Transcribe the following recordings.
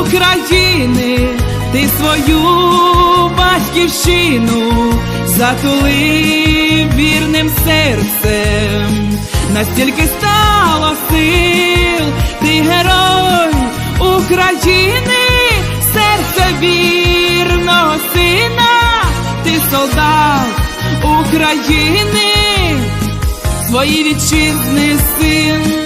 України, ти свою батьківщину затулив вірним серцем, настільки стало сил, ти герой України, серце вірного сина, ти солдат України, свої вітчизни син,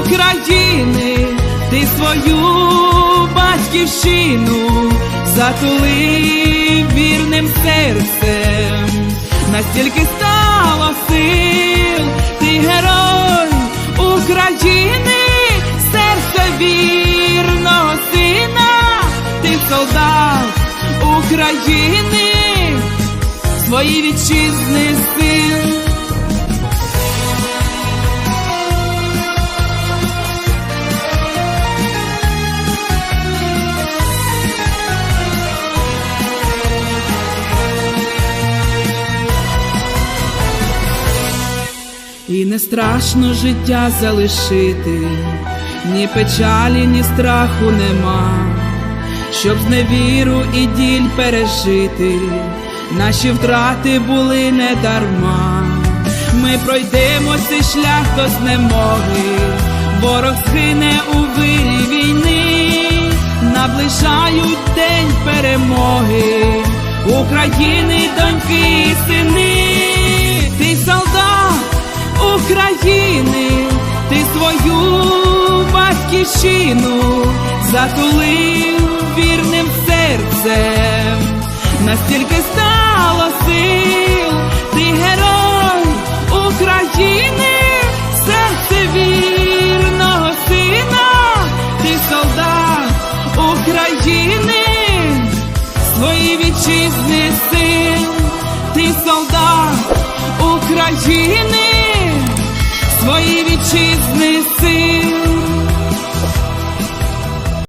України, ти свою батьківщину затулив вірним серцем, настільки стало сил, ти герой України, серце вірного сина, ти солдат України свої вітчизни син. І не страшно життя залишити, ні печалі, ні страху нема, щоб зневіру і діль пережити. Наші втрати були не дарма. Ми пройдемо цей шлях до знемоги, ворог схине у вирі війни, наближають день перемоги, України, доньки і сини, України, ти свою батьківщину затулив вірним серцем. Настільки стало сил, ти герой України, серце вірного сина, ти солдат України, свої вітчизни син, ти солдат України, свої вітчизни син.